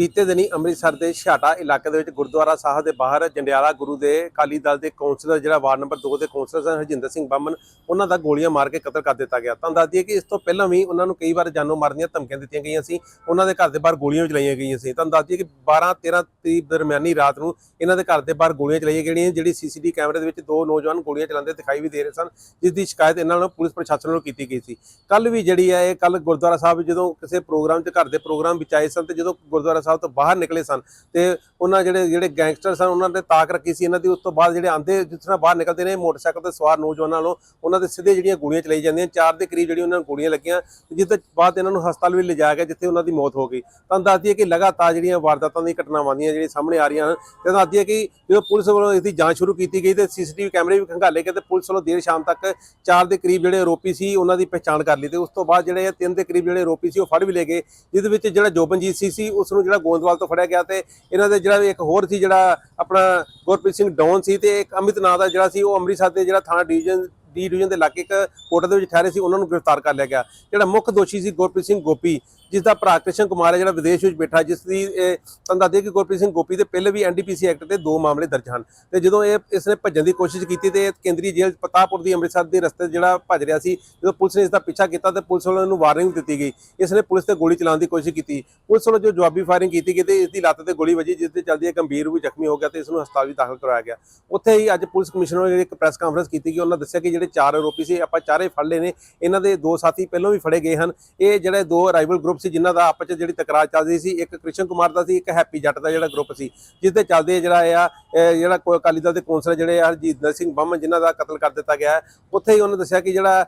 ਬੀਤੇ ਦਿਨੀ ਅੰਮ੍ਰਿਤਸਰ ਦੇ ਛਾਟਾ ਇਲਾਕੇ ਦੇ ਵਿੱਚ ਗੁਰਦੁਆਰਾ ਸਾਹਿਬ ਦੇ ਬਾਹਰ ਜੰਡਿਆਲਾ ਗੁਰੂ ਦੇ ਅਕਾਲੀ ਦਲ ਦੇ ਕੌਂਸਲਰ ਜਿਹੜਾ ਵਾਰਡ ਨੰਬਰ 2 ਦੇ ਕੌਂਸਲਰ ਸਨ, ਹਰਜਿੰਦਰ ਸਿੰਘ ਬਾਮਨ, ਉਹਨਾਂ ਦਾ ਗੋਲੀਆਂ ਮਾਰ ਕੇ ਕਤਲ ਕਰ ਦਿੱਤਾ ਗਿਆ। ਤਾਂ ਦੱਸਦੀ ਹੈ ਕਿ ਇਸ ਤੋਂ ਪਹਿਲਾਂ ਵੀ ਉਹਨਾਂ ਨੂੰ ਕਈ ਵਾਰ ਜਾਨੋਂ ਮਾਰਨ ਦੀਆਂ ਧਮਕੀਆਂ ਦਿੱਤੀਆਂ ਗਈਆਂ ਸੀ, ਉਹਨਾਂ ਦੇ ਘਰ ਦੇ ਬਾਹਰ ਗੋਲੀਆਂ ਵੀ ਚਲਾਈਆਂ ਗਈਆਂ ਸੀ। ਤਾਂ ਦੱਸਦੀ ਦਈਏ ਕਿ 12 13 ਤਰੀਕ ਦਰਮਿਆਨੀ ਰਾਤ ਨੂੰ ਇਹਨਾਂ ਦੇ ਘਰ ਦੇ ਬਾਹਰ ਗੋਲੀਆਂ ਚਲਾਈਆਂ ਗਈਆਂ ਜਿਹੜੀ ਸੀਸੀਟੀਵੀ ਕੈਮਰੇ ਦੇ ਵਿੱਚ ਦੋ ਨੌਜਵਾਨ ਗੋਲੀਆਂ ਚਲਾਉਂਦੇ ਦਿਖਾਈ ਵੀ ਦੇ ਰਹੇ ਸਨ, ਜਿਸ ਦੀ ਸ਼ਿਕਾਇਤ ਇਹਨਾਂ ਨੂੰ ਪੁਲਿਸ ਪ੍ਰਸ਼ਾਸਨ ਵੱਲੋਂ ਕੀਤੀ ਗਈ ਸੀ। ਕੱਲ ਵੀ ਜਿਹੜੀ ਹੈ ਇਹ ਕੱਲ ਗੁਰਦੁਆਰਾ ਸਾਹਿਬ ਜਦੋਂ ਕਿਸੇ ਪ੍ਰੋਗਰਾਮ 'ਚ ਘਰ ਦੇ ਪ੍ਰੋਗਰਾਮ ਵਿੱਚ ਆਏ ਸਨ ਤੇ ਜਦੋਂ ਗੁਰਦੁਆਰਾ ਸਾਹਿਬ ਤੋਂ ਬਾਹਰ ਨਿਕਲੇ ਸਨ ਤੇ ਉਹਨਾਂ ਜਿਹੜੇ ਜਿਹੜੇ ਗੈਂਗਸਟਰ ਸਨ, ਉਹਨਾਂ ਨੇ ਤਾਕ ਰੱਖੀ ਸੀ, ਇਹਨਾਂ ਦੀ ਉਸ ਤੋਂ ਬਾਅਦ ਜਿਹੜੇ ਆਂਦੇ ਜਿਸ ਤਰ੍ਹਾਂ ਬਾਹਰ ਨਿਕਲਦੇ ਨੇ, ਮੋਟਰਸਾਈਕਲ ਤੇ ਸਵਾਰ ਨੌਜਵਾਨਾਂ ਨੂੰ ਉਹਨਾਂ ਦੇ ਸਿੱਧੇ ਜਿਹੜੀਆਂ ਗੋਲੀਆਂ ਚਲਾਈ ਜਾਂਦੀਆਂ, ਚਾਰ ਦੇ ਕਰੀਬ ਜਿਹੜੀਆਂ ਉਹਨਾਂ ਨੂੰ ਗੋਲੀਆਂ ਲੱਗੀਆਂ, ਜਿਸ ਤੋਂ ਬਾਅਦ ਇਹਨਾਂ ਨੂੰ ਹਸਪਤਾਲ ਵੀ ਲਿਜਾਇਆ ਗਿਆ ਜਿੱਥੇ ਉਹਨਾਂ ਦੀ ਮੌਤ ਹੋ ਗਈ। ਤਾਂ ਦੱਸ ਦਈਏ ਕਿ ਲਗਾਤਾਰ ਜਿਹੜੀਆਂ ਵਾਰਦਾਤਾਂ ਦੀਆਂ ਘਟਨਾਵਾਂ ਦੀਆਂ ਜਿਹੜੀਆਂ ਸਾਹਮਣੇ ਆ ਰਹੀਆਂ ਹਨ, ਤੇ ਦੱਸ ਦਈਏ ਕਿ ਜਦੋਂ ਪੁਲਿਸ ਵੱਲੋਂ ਇਸ ਦੀ ਜਾਂਚ ਸ਼ੁਰੂ ਕੀਤੀ ਗਈ, ਤੇ ਸੀਸੀਟੀਵੀ ਕੈਮਰੇ ਵੀ ਖੰਗਾਲੇ ਗਏ, ਤੇ ਪੁਲਿਸ ਵੱਲੋਂ ਦੇਰ ਸ਼ਾਮ ਤੱਕ ਚਾਰ ਦੇ ਕਰੀਬ ਜਿਹੜੇ ਆਰੋਪੀ ਸੀ, ਉਹਨਾਂ ਦੀ ਪਛਾਣ ਕਰ ਲਈ, ਤੇ ਉਸ ਤੋਂ ਬਾਅਦ ਜਿਹੜੇ ਤਿੰਨ ਦੇ ਕਰੀਬ ਜਿਹੜੇ ਆਰੋਪੀ ਸੀ, ਉਹ ਫੜ ਵੀ ਲਏ ਗਏ, ਜਿਹਦੇ ਵਿੱਚ ਜਿਹੜਾ ਜੋਬਨਜੀਤ ਸੀ ਸੀ ਉਸ ਨੂੰ ਜਿਹੜਾ ਗੋਂਦਵਾਲ ਤੋਂ ਫੜਿਆ ਗਿਆ ਤੇ ਇਹਨਾਂ ਦੇ ਜਿਹੜਾ ਇੱਕ ਹੋਰ ਸੀ ਜਿਹੜਾ ਆਪਣਾ ਗੁਰਪ੍ਰੀਤ ਸਿੰਘ ਡੌਨ ਸੀ ਤੇ ਇੱਕ ਅਮਿਤ ਨਾਂ ਦਾ ਜਿਹੜਾ ਸੀ ਉਹ ਅੰਮ੍ਰਿਤਸਰ ਦੇ ਜਿਹੜਾ ਥਾਣਾ ਡਿਵੀਜ਼ਨ ਡੀ ਡਿਵੀਜ਼ਨ ਦੇ ਇਲਾਕੇ ਇੱਕ ਕੋਟ ਦੇ ਵਿੱਚ ਠਹਿਰੇ ਸੀ, ਉਹਨਾਂ ਨੂੰ ਗ੍ਰਿਫਤਾਰ ਕਰ ਲਿਆ ਗਿਆ। ਜਿਹੜਾ ਮੁੱਖ ਦੋਸ਼ੀ ਸੀ ਗੁਰਪ੍ਰੀਤ ਸਿੰਘ ਗੋਪੀ ਜਿਸ ਦਾ ਭਰਾ ਕ੍ਰਿਸ਼ਨ ਕੁਮਾਰ ਹੈ, ਜਿਹੜਾ ਵਿਦੇਸ਼ ਵਿੱਚ ਬੈਠਾ ਜਿਸ ਦੀ ਤੁਹਾਨੂੰ ਦੱਸ ਕਿ ਗੁਰਪ੍ਰੀਤ ਸਿੰਘ ਗੋਪੀ ਦੇ ਪਹਿਲੇ ਵੀ ਐਨਡੀਪੀਸੀ ਐਕਟ ਦੇ ਦੋ ਮਾਮਲੇ ਦਰਜ ਹਨ। ਤੇ ਜਦੋਂ ਇਹ, ਇਸਨੇ ਭੱਜਣ ਦੀ ਕੋਸ਼ਿਸ਼ ਕੀਤੀ ਤੇ ਕੇਂਦਰੀ ਜੇਲ੍ਹ ਪਤਾਪੁਰ ਦੀ ਅੰਮ੍ਰਿਤਸਰ ਦੇ ਰਸਤੇ ਜਿਹੜਾ ਭੱਜ ਰਿਹਾ ਸੀ, ਜਦੋਂ ਪੁਲਿਸ ਨੇ ਇਸ ਦਾ ਪਿੱਛਾ ਕੀਤਾ ਤੇ ਪੁਲਿਸ ਵੱਲੋਂ ਇਹਨੂੰ ਵਾਰਨਿੰਗ ਦਿੱਤੀ ਗਈ। ਇਸਨੇ ਪੁਲਿਸ ਤੇ ਗੋਲੀ ਚਲਾਉਣ ਦੀ ਕੋਸ਼ਿਸ਼ ਕੀਤੀ। ਪੁਲਿਸ ਵੱਲੋਂ ਜੋ ਜਵਾਬੀ ਫਾਇਰਿੰਗ ਕੀਤੀ ਗਈ ਤੇ ਇਸ ਦੀ ਲੱਤ ਤੇ ਗੋਲੀ ਵੱਜੀ, ਜਿਸ ਦੇ ਚਲਦੀ ਇਹ ਗੰਭੀਰ ਵੀ ਜ਼ਖਮੀ ਹੋ ਗਿਆ ਤੇ ਇਸ ਨੂੰ ਹਸਪਤਾਲ ਵੀ ਦਾਖਲ ਕਰਵਾਇਆ ਗਿਆ। ਉੱਥੇ ਹੀ ਅੱਜ ਪੁਲਿਸ ਕਮਿਸ਼ਨਰ ਨੇ ਇੱਕ ਪ੍ਰੈਸ ਕਾਨਫਰੰਸ ਕੀਤੀ ਗਈ। ਉਹਨਾਂ ਦੱਸਿਆ ਕਿ ਜਿਹੜੇ ਚਾਰ ਆਰੋਪੀ ਸੀ, ਆਪਾਂ ਚਾਰੇ ਫੜ ਲਏ ਨੇ। ਇਹਨਾਂ ਦੇ ਦੋ ਸਾਥੀ ਪਹਿਲਾਂ ਵੀ ਫੜੇ ਗਏ ਹਨ। ਇਹ ਜਿਹੜੇ ਦੋ ਰਾਈਵਲ ਗਰੁੱਪ ਸੀ, ਜਿਨ੍ਹਾਂ ਦਾ ਆਪਸ ਵਿੱਚ ਜਿਹੜੀ ਤਕਰਾਰ ਚੱਲਦੀ ਸੀ, ਇੱਕ ਕ੍ਰਿਸ਼ਨ ਕੁਮਾਰ ਦਾ ਸੀ, ਇੱਕ ਹੈਪੀ ਜੱਟ ਦਾ ਜਿਹੜਾ ਗਰੁੱਪ ਸੀ, ਜਿਸ ਦੇ ਚੱਲਦੇ ਜਿਹੜਾ ਆ ਜਿਹੜਾ ਕੋਈ ਅਕਾਲੀ ਦਲ ਦੇ ਕੌਂਸਲਰ ਜਿਹੜੇ ਆ, ਹਰਜੀਤ ਸਿੰਘ ਬੰਮਨ ਜਿਨ੍ਹਾਂ ਦਾ ਕਤਲ ਕਰ ਦਿੱਤਾ ਗਿਆ ਉੱਥੇ ਹੀ ਉਹਨੇ ਦੱਸਿਆ ਕਿ ਜਿਹੜਾ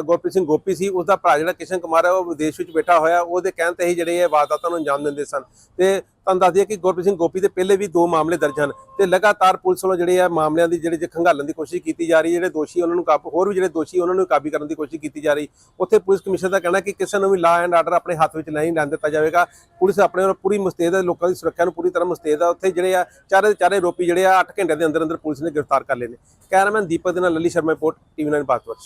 ਗੁਰਪ੍ਰੀਤ ਸਿੰਘ ਗੋਪੀ ਸੀ ਉਸ ਦਾ ਭਰਾ ਜਿਹੜਾ ਕਿਸ਼ਨ ਕੁਮਾਰ ਹੈ, ਉਹ ਵਿਦੇਸ਼ ਵਿੱਚ ਬੈਠਾ ਹੋਇਆ, ਉਹਦੇ ਕਹਿਣ ਤੇ ਹੀ ਜਿਹੜੇ ਇਹ ਵਾਰਦਾਤਾਂ ਨੂੰ ਅੰਜਾਮ ਦਿੰਦੇ ਸਨ। ਤੇ ਤੁਹਾਨੂੰ ਦੱਸ ਦਈਏ ਕਿ ਗੁਰਪ੍ਰੀਤ ਸਿੰਘ ਗੋਪੀ ਦੇ ਪਹਿਲੇ ਵੀ ਦੋ ਮਾਮਲੇ ਦਰਜ ਹਨ ਤੇ ਲਗਾਤਾਰ ਪੁਲਿਸ ਵੱਲੋਂ ਜਿਹੜੇ ਆ ਮਾਮਲਿਆਂ ਦੀ ਜਿਹੜੇ ਖੰਗਾਲਣ ਦੀ ਕੋਸ਼ਿਸ਼ ਕੀਤੀ ਜਾ ਰਹੀ, ਜਿਹੜੇ ਦੋਸ਼ੀ ਉਹਨਾਂ ਨੂੰ ਕਾਬੂ, ਹੋਰ ਵੀ ਜਿਹੜੇ ਦੋਸ਼ੀ ਉਹਨਾਂ ਨੂੰ ਕਾਬੂ ਕਰਨ ਦੀ ਕੋਸ਼ਿਸ਼ ਕੀਤੀ ਜਾ ਰਹੀ, ਉੱਥੇ ਪੁਲਿਸ ਕਮਿਸ਼ਨਰ ਦਾ ਕਹਿਣਾ ਕਿ ਕਿਸੇ ਨੂੰ ਵੀ ਲਾ ਐਂਡ ਆਰਡਰ ਆਪਣੇ ਹੱਥ ਵਿੱਚ ਨਹੀਂ ਲੈਣ ਦਿੱਤਾ ਜਾਵੇਗਾ। ਪੁਲਿਸ ਆਪਣੇ ਵੱਲੋਂ ਪੂਰੀ ਮੁਸਤੈਦ ਹੈ, ਲੋਕਾਂ ਦੀ ਸੁਰੱਖਿਆ ਨੂੰ ਪੂਰੀ ਤਰ੍ਹਾਂ ਮੁਸਤੈਦ ਹੈ, ਉੱਥੇ ਜਿਹੜੇ ਆ ਚਾਰੇ ਚਾਰੇ ਰੋਪੀ ਆਰੋਪੀ ਜਿਹੜੇ ਆ 8 ਘੰਟੇ ਦੇ ਅੰਦਰ ਅੰਦਰ ਪੁਲਿਸ ਨੇ ਗ੍ਰਿਫਤਾਰ ਕਰ ਲਏ ਨੇ। ਕੈਮਰਾਮੈਨ ਦੀਪਕ ਦੇ ਨਾਲ ਲੱਲੀ ਸ਼ਰਮਾ ਰਿਪੋਰਟ, ਟੀਵੀ 9 ਭਾਰਤਵਰਸ਼